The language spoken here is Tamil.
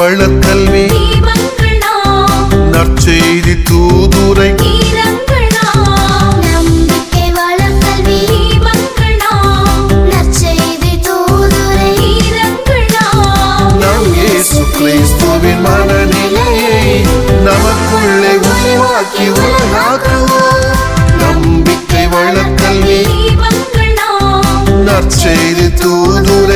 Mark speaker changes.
Speaker 1: வளர்க்கல்வி நற்செய்தி தூதுரை. கிறிஸ்துவின் மனநிலையை நமக்குள்ளே உருவாக்கி உலகாக்குவோம். நம்பிக்கை வளர்க்கல்வி நற்செய்தி தூதுரை.